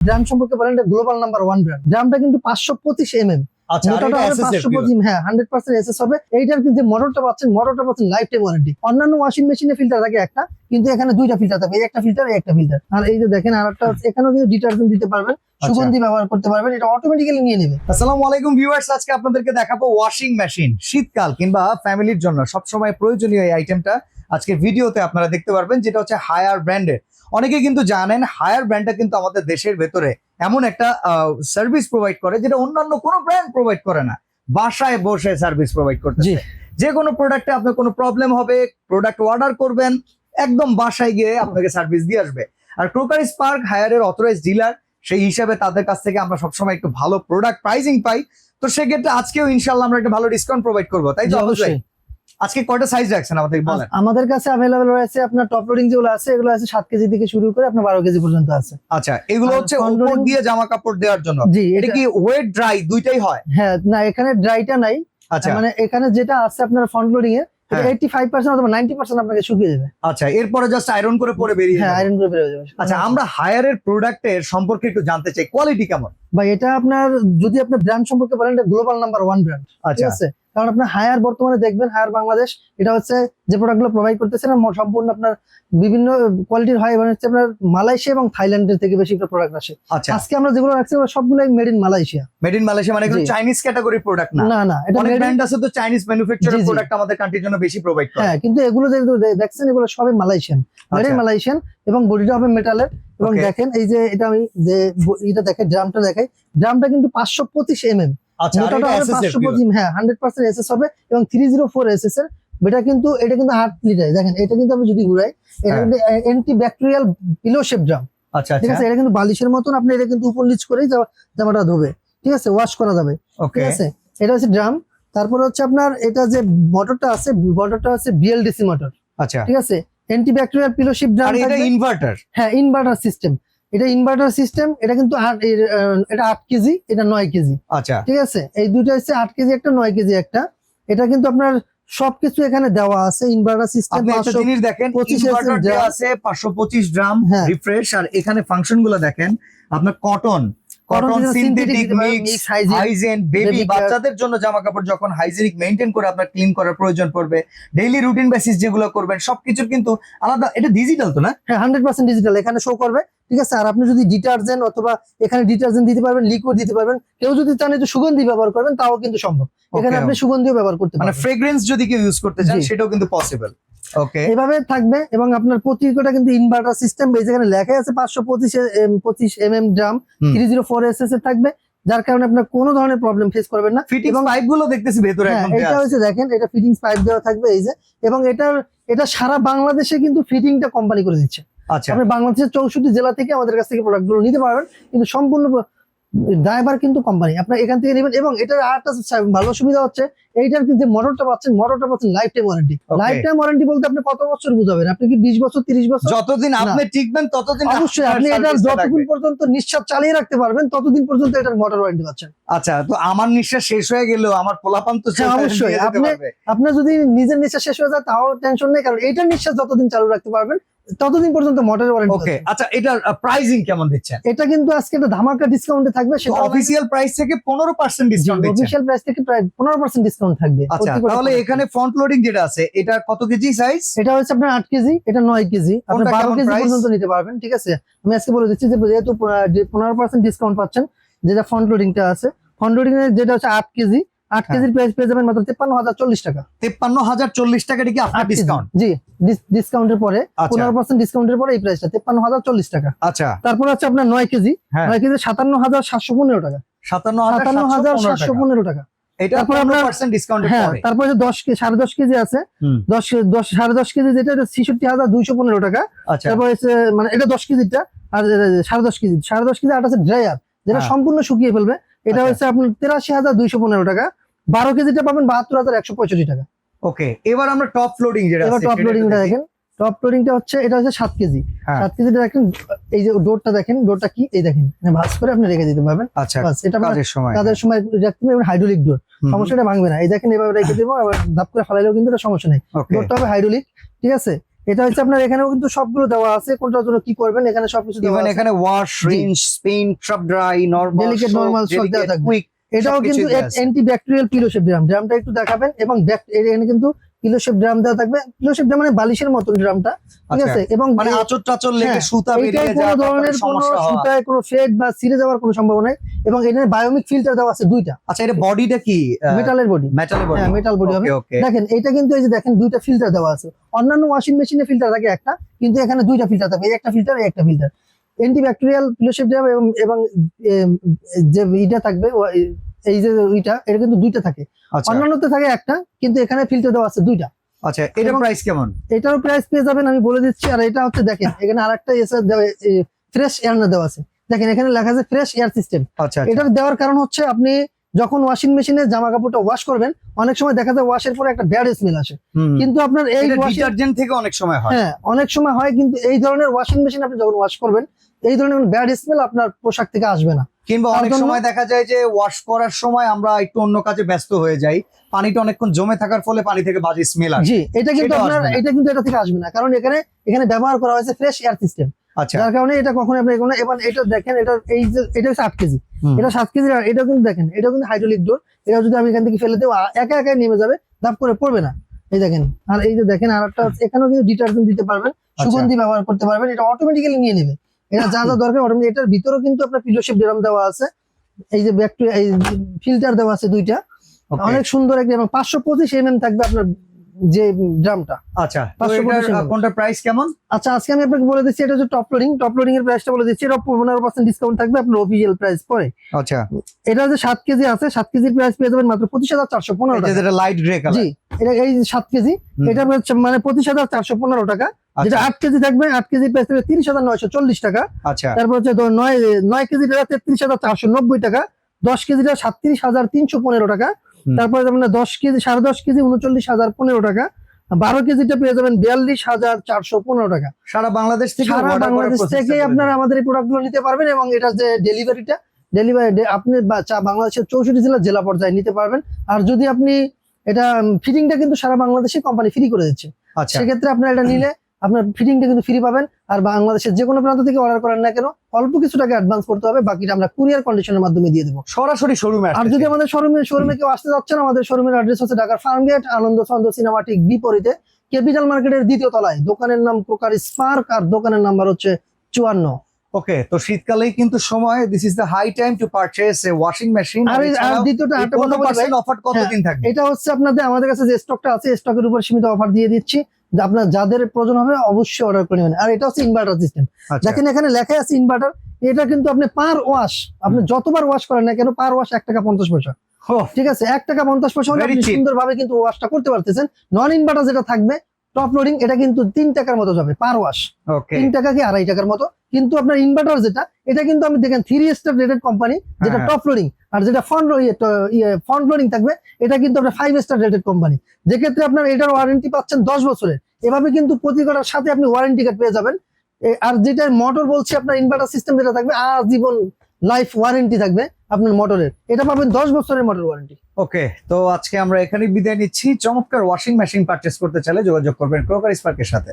Drum সম্পর্কে বলেন এটা গ্লোবাল নাম্বার ওয়ান ব্র্যান্ড ড্রামটা কিন্তু পাঁচশো পঁচিশ এম এম আচ্ছা হ্যাঁ লাইফ অন্যান্য ওয়াশিং মেশিনে ফিল্টার থাকে একটা কিন্তু এখানে দুইটা ফিল্টার থাকে এই একটা ফিল্টার এই একটা ফিল্টার আর এই যে দেখেন আর একটা এখানেও কিন্তু ডিটারজেন্ট দিতে পারবেন আচ্ছা। সুগন্ধি ব্যবহার করতে পারবেন এটা অটোমেটিক্যালি নিয়ে নেবে। আসসালামু আলাইকুম ভিউয়ার্স আজকে আপনাদেরকে দেখাবো ওয়াশিং মেশিন শীতকাল কিংবা ফ্যামিলির জন্য সবসময় প্রয়োজনীয় এই আইটেমটা আজকে ভিডিওতে আপনারা দেখতে পারবেন যেটা হচ্ছে হায়ার ব্র্যান্ডের। অনেকে কিন্তু জানেন হায়ার ব্র্যান্ডটা কিন্তু আমাদের দেশের ভেতরে এমন একটা সার্ভিস প্রোভাইড করে যেটা অন্যান্য কোনো ব্র্যান্ড প্রোভাইড করে না। বাসায় বসে সার্ভিস প্রোভাইড করতে যে কোনো প্রোডাক্টে আপনার কোনো প্রবলেম হবে প্রোডাক্ট অর্ডার করবেন একদম বাসায় গিয়ে আপনাকে সার্ভিস দিয়ে আসবে। আর ক্রোকারি স্পার্ক হায়ারের অথরাইজ ডিলার সেই হিসাবে তাদের কাছ থেকে আমরা সবসময় একটু ভালো প্রোডাক্ট প্রাইসিং পাই। তো সেক্ষেত্রে আজকেও ইনশাল্লাহ আমরা একটা ভালো ডিসকাউন্ট প্রোভাইড করব তাই তো অবশ্যই। আজকে কয়টা সাইজ রাখছেন আমাদের বলেন? আমাদের কাছে অ্যাভেলেবল রয়েছে আপনার টপ লোডিং যেগুলো আছে এগুলো আছে সাত কেজি থেকে শুরু করে আপনার বারো কেজি পর্যন্ত আছে। আচ্ছা এগুলো হচ্ছে উপর দিয়ে জামা কাপড় দেওয়ার জন্য। জি এটা কি ওয়েট ড্রাই দুইটাই হয়? হ্যাঁ না এখানে ড্রাইটা নাই। আচ্ছা। মানে এখানে যেটা আছে আপনার ফ্রন্ট লোডিং এর হ্যাঁ। এইটি ফাইভ পার্সেন্ট অথবা নাইনটি পার্সেন্ট আপনাকে শুকিয়ে যাবে। আচ্ছা এরপরে জাস্ট আয়রন করে পরে বেরিয়ে হ্যাঁ। আয়রন করে বেরোয় যাবে। আচ্ছা আমরা হায়ারের প্রোডাক্টের সম্পর্কে একটু জানতে চাই। কোয়ালিটি কেমন? ভাই এটা আপনার যদি আপনার ব্র্যান্ড সম্পর্কে বলেন এটা গ্লোবাল নাম্বার ওয়ান ব্র্যান্ড আচ্ছা। কারণ আপনার হায়ার বর্তমানে দেখবেন হায়ার বাংলাদেশ এটা হচ্ছে যে প্রোডাক্টগুলো প্রোভাইড করতেছে না সম্পূর্ণ আপনার বিভিন্ন কোয়ালিটির হয় মানে হচ্ছে আপনার মালয়েশিয়া এবং থাইল্যান্ডের থেকে বেশি প্রোডাক্ট আসে। আচ্ছা। আজকে আমরা যেগুলো রাখছি ওগুলো সবগুলোই made in Malaysia. Made in Malaysia মানে। চাইনিজ ক্যাটাগরি প্রোডাক্ট না। না না এটা অনেক ব্র্যান্ড আছে তো চাইনিজ ম্যানুফ্যাকচারের। প্রোডাক্ট আমাদের কান্ট্রির জন্য বেশি প্রোভাইড করে। হ্যাঁ কিন্তু এগুলো যেগুলো দেখছেন এগুলো সবই মালয়েশিয়ান। মেড ইন আচ্ছা। মালয়েশিয়ান এবং বডিটা হবে মেটালের এবং দেখেন এই যে এটা আমি যে এটা দেখে ড্রামটা দেখাই। ড্রামটা কিন্তু পাঁচশো পঁচিশ এম এম আচ্ছা মোটাটা এটা হবে SSL পাঁচশো pure। পঁচিশ হ্যাঁ হান্ড্রেড পার্সেন্ট এসএস হবে এবং থ্রি জিরো ফোর এসএস এর এটা কিন্তু এটা কিন্তু আট লিটার দেখেন এটা কিন্তু আমি যদি ঘুরাই এটা হ্যাঁ। কিন্তু anti bacterial pillow shape drum আচ্ছা ঠিক আচ্ছা। আছে এটা কিন্তু বালিশের মতন আপনি এটা কিন্তু উপর নিচ করেই জামাটা ধোবে। ঠিক আছে ওয়াশ করা যাবে। ঠিক আছে? এটা হচ্ছে ড্রাম তারপরে হচ্ছে আপনার এটা যে মোটরটা আছে মোটরটা হচ্ছে বিএলডিসি মোটর আচ্ছা। ঠিক আছে? অ্যান্টি ব্যাকটেরিয়াল পিলো ড্রাম আর এটা ইনভার্টার হ্যাঁ ইনভার্টার সিস্টেম এটা ইনভার্টার সিস্টেম এটা কিন্তু এটা আট কেজি এটা নয় কেজি। আচ্ছা। ঠিক আছে? এই দুটো হচ্ছে আট কেজি একটা নয় কেজি একটা। এটা কিন্তু আপনার সবকিছু এখানে দেওয়া আছে ইনভার্টার সিস্টেম জিনিস দেখেন 25 ইনভার্টার এর দেওয়া drum। আছে 525 ড্রাম হ্যাঁ। রিফ্রেশ আর এখানে ফাংশনগুলো দেখেন আপনার cotton cotton synthetic mix hygiene baby বাচ্চাদের জন্য জামা কাপড় যখন হাইজেনিক মেনটেন করে আপনার ক্লিন করার প্রয়োজন পড়বে। ডেইলি রুটিন বেসিস যেগুলো করবেন সবকিছুর কিন্তু আলাদা এটা ডিজিটাল তো না? হ্যাঁ হান্ড্রেড পার্সেন্ট ডিজিটাল এখানে শো করবে ঠিক আছে? আর আপনি যদি ডিটারজেন্ট অথবা এখানে ডিটারজেন্ট দিতে পারবেন লিকুইড দিতে পারবেন কেউ যদি চান একটু সুগন্ধি ব্যবহার করবেন তাও কিন্তু সম্ভব। এখানে আপনি সুগন্ধিও ব্যবহার করতে মানে পারবেন। ফ্রেগ্রেন্স যদি কেউ ইউজ করতে চান সেটাও কিন্তু পসিবল ওকে এভাবে থাকবে এবং আপনার প্রতিটা কিন্তু ইনভার্টার সিস্টেম এই যেখানে লেখা আছে পাঁচশো পঁচিশ পঁচিশ M M drum three zero four S S এর থাকবে যার কারণে আপনার কোনো ধরনের প্রবলেম ফেস করবেন না। ফিটিং এবং- পাইপগুলো দেখতেছি ভেতরে হ্যাঁ এটা হচ্ছে দেখেন এটা ফিটিংস পাইপ দেওয়া থাকবে এই যে। এবং এটার এটা সারা বাংলাদেশে কিন্তু ফিটিংটা কোম্পানি করে দিচ্ছে। আচ্ছা। আপনি বাংলাদেশের চৌষট্টি জেলা থেকে আমাদের কাছ থেকে প্রোডাক্টগুলো নিতে পারবেন কিন্তু সম্পূর্ণ ড্রাইভার কিন্তু কোম্পানি আপনার এখান থেকে নেবেন এবং এটার আরেকটা ভালো সুবিধা হচ্ছে এইটার কিন্তু মোটরটা পাচ্ছেন মোটরটা পাচ্ছেন lifetime warranty lifetime warranty বলতে আপনি কত বছর বুঝাবেন? আপনি কি বিশ বছর তিরিশ বছর? যতদিন আপনি টিকবেন ততদিন অবশ্যই আপনি এটার যতদিন পর্যন্ত নিঃশ্বাস চালিয়ে রাখতে পারবেন ততদিন পর্যন্ত এটার মোটর ওয়ারেন্টি পাচ্ছেন। আচ্ছা তো আমার নিঃশ্বাস শেষ হয়ে গেলেও আমার পোলাপান তো হ্যাঁ, অবশ্যই। আপনি- আপনার যদি নিজের নিঃশ্বাস শেষ হয়ে যায় তাও টেনশন নেই কারণ এইটার নিঃশ্বাস যতদিন চালু রাখতে পারবেন ততদিন পর্যন্ত মোটর ওয়ারেন্টি ওকে আচ্ছা এটার প্রাইসিং কেমন দিচ্ছেন? এটা কিন্তু আজকে একটা ধামাকা ডিসকাউন্টে থাকবে সেটা অফিসিয়াল প্রাইস থেকে পনেরো পার্সেন্ট ডিসকাউন্ট দিচ্ছেন। অফিসিয়াল প্রাইস থেকে প্রায় পনেরো পার্সেন্ট ডিসকাউন্ট থাকবে। আচ্ছা তাহলে এখানে ফ্রন্ট লোডিং যেটা আছে এটা কত কেজি সাইজ এটা হচ্ছে আপনার আট কেজি এটা নয় কেজি। আপনি কোনটা বারো কেমন কেজি পর্যন্ত নিতে পারবেন ঠিক আছে? আমি আজকে বলে দিচ্ছি যে যেহেতু পনেরো পার্সেন্ট ডিসকাউন্ট পাচ্ছেন যেটা ফ্রন্ট লোডিংটা আছে ফ্রন্ট লোডিং এর যেটা হচ্ছে আট কেজি আট হ্যাঁ। কেজির প্রাইস পেয়ে যাবেন মাত্র তেপ্পান্ন হাজার চল্লিশ টাকা। তেপ্পান্ন হাজার চল্লিশ টাকা কি আপনার আট ডিসকাউন্ট জি ডিসকাউন্টের পরে আচ্ছা। পনেরো পার্সেন্ট ডিসকাউন্টের পরে এই প্রাইসটা তেপ্পান্ন হাজার চল্লিশ টাকা। আচ্ছা। তারপর হচ্ছে আপনার নয় কেজি। হ্যাঁ। নয় কেজি সাতান্ন হাজার সাতশো পনেরো টাকা। সাতান্ন সাতান্ন হাজার সাতশো পনেরো টাকা। তারপর হ্যাঁ দশ কেজি সাড়ে দশ কেজি আছে। দশ দশ সাড়ে দশ কেজি যেটা এটা হাজার দুইশো পনেরো টাকা। আচ্ছা। তারপর মানে এটা দশ কেজিটা আর সাড়ে দশ কেজি। সাড়ে দশ কেজি আর আছে ড্রায়ার যেটা। সম্পূর্ণ শুকিয়ে ফেলবে। এটা আচ্ছা। হচ্ছে আপনার তেরাশি হাজার দুইশো পনেরো টাকা। বারো কেজিটা পাবেন বাহাত্তর হাজার একশো পঁয়ষট্টি টাকা। ওকে এবার আমরা টপ লোডিং যেটা এবার টপ লোডিংটা দেখেন। টপ লোডিংটা হচ্ছে এটা হচ্ছে সাত কেজি। হ্যাঁ। সাত কেজিটা দেখেন এই যে ডোরটা দেখেন ডোরটা কি? এই দেখেন মানে ভাঁজ করে আপনি রেখে দিতে পারবেন। আচ্ছা এটা কাজের সময় কাজের সময় রাখতে পারবেন হাইড্রোলিক ডোর সমস্যাটা ভাঙবে না। এই দেখেন এভাবে রেখে দেবো আবার ধাপ করে ফালাইলেও কিন্তু এটা সমস্যা নেই। ডোরটা হবে হাইড্রোলিক ঠিক আছে? এটা হচ্ছে আপনার এখানেও কিন্তু সবগুলো দেওয়া আছে কোনটার জন্য কি করবেন এখানে সবকিছু দেওয়া আছে। এখানে wash rinse spin trap dry normal Delicate, normal সব দেওয়া থাকবে। এটাও কিন্তু। Anti bacterial pillow shape drum ড্রামটা একটু দেখাবেন এবং এখানে কিন্তু পিলোশেপ ড্রাম দেওয়া থাকবে। পিলোশেপ ড্রাম মানে বালিশের মতন ড্রামটা ঠিক আচ্ছা, আছে? এবং মানে আচর টাচর লেগে হ্যাঁ, সুতা বেরিয়ে কোনো ধরনের কোনো সুতায় কোনো ফেড বা ছিঁড়ে যাওয়ার কোনো সম্ভাবনা নেই। এবং এখানে বায়োমিক ফিল্টার দেওয়া আছে দুইটা। আচ্ছা এটা বডিটা কি? মেটালের বডি মেটালের বডি হ্যাঁ মেটাল বডি হবে। দেখেন এটা কিন্তু এই যে দেখেন দুইটা ফিল্টার দেওয়া আছে। অন্যান্য ওয়াশিং মেশিনে ফিল্টার থাকে একটা কিন্তু এখানে দুইটা ফিল্টার থাকে। এই একটা ফিল্টার এই একটা ফিল্টার অ্যান্টিব্যাকটেরিয়াল ফিলোশেপ ড্রাম এবং এবং যে ইটা থাকবে এই যে ওইটা এটা কিন্তু দুইটা থাকে। আচ্ছা। অন্যান্যতে থাকে একটা কিন্তু এখানে ফিল্টার দেওয়া আছে দুইটা। আচ্ছা এটার প্রাইস কেমন? এটারও প্রাইস পেয়ে যাবেন আমি বলে দিচ্ছি আর এটা হচ্ছে দেখেন এখানে আরেকটা ফ্রেশ এয়ার না দেওয়া আছে। দেখেন এখানে লেখা আছে ফ্রেশ এয়ার সিস্টেম আচ্ছা আচ্ছা। এটার দেওয়ার কারণ হচ্ছে আপনি যখন ওয়াশিং মেশিনে জামা কাপড়টা ওয়াশ করবেন অনেক সময় দেখা যায় ওয়াশের পরে একটা ব্যাড স্মেল আসে। কিন্তু আপনার এই ডিটারজেন্ট থেকে অনেক সময় হয়। হ্যাঁ অনেক সময় হয় কিন্তু এই ধরনের ওয়াশিং মেশিন আপনি যখন ওয়াশ করবেন এই ধরনের ব্যাড স্মেল আপনার পোশাক থেকে আসবে না। কিংবা অনেক সময় দেখা যায় যে ওয়াশ করার সময় আমরা একটু অন্য কাজে ব্যস্ত হয়ে যাই। পানিটা অনেকক্ষণ জমে থাকার ফলে পানি থেকে বাজে স্মেল আসে। জি এটা কিন্তু আপনার এটা কিন্তু এটা থেকে আসবে না। কারণ এখানে এখানে ব্যবহার করা হয়েছে ফ্রেশ এয়ার সিস্টেম আচ্ছা। যার কারণে এটা কখনো আপনি এবার এটা দেখেন এটা এই যে এটা হচ্ছে আট কেজি। এটা সাত কেজি এটা কিন্তু দেখেন এটা কিন্তু হাইড্রোলিক ডোর এটা যদি আমি এখান থেকে ফেলে দেবো একা একাই নেমে যাবে দাপ করে পড়বে না। এই দেখেন আর এই যে দেখেন আর একটা এখানেও কিন্তু ডিটারজেন্ট দিতে পারবেন আচ্ছা। সুগন্ধি ব্যবহার করতে পারবেন এটা অটোমেটিক্যালি নিয়ে নেবে। এটা যা যা দরকার অটোমেটিক এটার ভিতরেও কিন্তু আপনার পিলোশিপ ড্রাম দেওয়া আছে এই যে ব্যাকটেরিয়া এই ফিল্টার দেওয়া আছে দুইটা অনেক সুন্দর একটা এবং পাঁচশো পঁচিশ এম থাকবে আপনার যে ড্রামটা আচ্ছা কোনটা প্রাইস কেমন? আচ্ছা আজকে আমি আপনাকে বলে দিচ্ছি এটা হচ্ছে টপ লোডিং টপ লোডিং এর প্রাইসটা বলে দিচ্ছি এটা পনেরো পার্সেন্ট ডিসকাউন্ট থাকবে আপনার অফিসিয়াল প্রাইস পরে। আচ্ছা। এটা যে সাত কেজি আছে সাত কেজির প্রাইস পেয়ে যাবেন মাত্র পঁচিশ হাজার চারশো পনেরো টাকা। লাইট গ্রে কালার জি এটা এই সাত কেজি এটা হচ্ছে মানে পঁচিশ হাজার চারশো পনেরো টাকা। যেটা আচ্ছা আট কেজি থাকবে আট কেজির প্রাইস থাকবে তিরিশ হাজার নয়শো চল্লিশ টাকা। আচ্ছা। তারপর হচ্ছে নয় নয় কেজিটা তেত্রিশ হাজার চারশো নব্বই টাকা দশ কেজিটা সাতত্রিশ হাজার তিনশো পনেরো টাকা। তারপরে যেমন দশ কেজি সাড়ে দশ কেজি উনচল্লিশ হাজার পনেরো টাকা বারো কেজিটা পেয়ে যাবেন বিয়াল্লিশ হাজার চারশো পনেরো টাকা। সারা বাংলাদেশ থেকে সারা বাংলাদেশ থেকে আপনারা আমাদের এই প্রোডাক্টগুলো নিতে পারবেন এবং এটা যে ডেলিভারিটা ডেলিভারি আপনি বা- চা- বাংলাদেশের চৌষট্টি জেলার জেলা পর্যায়ে নিতে পারবেন। আর যদি আপনি এটা ফিটিংটা কিন্তু সারা বাংলাদেশে কোম্পানি ফ্রি করে দিচ্ছে। আচ্ছা। সেক্ষেত্রে আপনার এটা নিলে আপনার ফিটিংটা কিন্তু ফ্রি পাবেন। আর বাংলাদেশের যে কোনো প্রান্ত থেকে অর্ডার করেন না কেন অল্প কিছু টাকা অ্যাডভান্স করতে হবে বাকিটা আমরা কুরিয়ার কন্ডিশনের মাধ্যমে দিয়ে দেবো। সরাসরি শোরুমে আর যদি আমাদের শোরুমে শোরুমে কেউ আসতে যাচ্ছেন আমাদের শোরুমের অ্যাড্রেস হচ্ছে ঢাকার ফার্মগেট আনন্দ চন্দ্র সিনেমাটিক বিপরীতে। ক্যাপিটাল মার্কেটের দ্বিতীয় তলায় দোকানের নাম প্রকার স্পার্ক আর দোকানের নাম্বার হচ্ছে চুয়ান্ন। ওকে তো শীতকালেই কিন্তু সময় this is the high time to purchase a washing machine আর দ্বিতীয়টা একটা কথা অফার কতদিন থাকবে? এটা হচ্ছে আপনাদের আমাদের কাছে যে স্টকটা আছে স্টকের উপর সীমিত অফার দিয়ে দিচ্ছি। আপনার যাদের প্রয়োজন হবে অবশ্যই অর্ডার করে নেবেন। আর এটা হচ্ছে ইনভার্টার সিস্টেম আচ্ছা। দেখেন এখানে লেখা আছে ইনভার্টার এটা কিন্তু আপনি পার ওয়াশ আপনি যতবার ওয়াশ করেন না কেন পার ওয়াশ এক টাকা পঞ্চাশ পয়সা। ঠিক আছে? এক টাকা পঞ্চাশ পয়সা হলে সুন্দর আপনি সুন্দরভাবে কিন্তু ওয়াশটা করতে পারতেছেন। নন ইনভার্টার যেটা থাকবে টপ লোডিং এটা কিন্তু তিন টাকার মতো যাবে পার ওয়াশ তিন টাকা কি আড়াই টাকার মতো? কিন্তু আপনার ইনভার্টার যেটা এটা কিন্তু আমি দেখেন থ্রি স্টার রেটেড কোম্পানি যেটা হ্যাঁ। টপ লোডিং আর যেটা ফ্রন্ট ফ্রন্ট লোডিং থাকবে এটা কিন্তু আপনার ফাইভ স্টার রেটেড কোম্পানি যেক্ষেত্রে আপনার এটার ওয়ারেন্টি পাচ্ছেন দশ বছরের এভাবে কিন্তু প্রতি কটার সাথে আপনি ওয়ারেন্টি কার্ড পেয়ে যাবেন। আর যেটা মোটর বলছি আপনার ইনভার্টার সিস্টেম যেটা থাকবে আজীবন লাইফ ওয়ারেন্টি থাকবে আপনার মোটরের এটা পাবেন দশ বছরের মোটর ওয়ারেন্টি ওকে তো আজকে আমরা এখানে বিদায় নিচ্ছি। চমৎকার ওয়াশিং মেশিন পারচেস করতে চাইলে যোগাযোগ করবেন ক্রোকার স্পার্কের সাথে।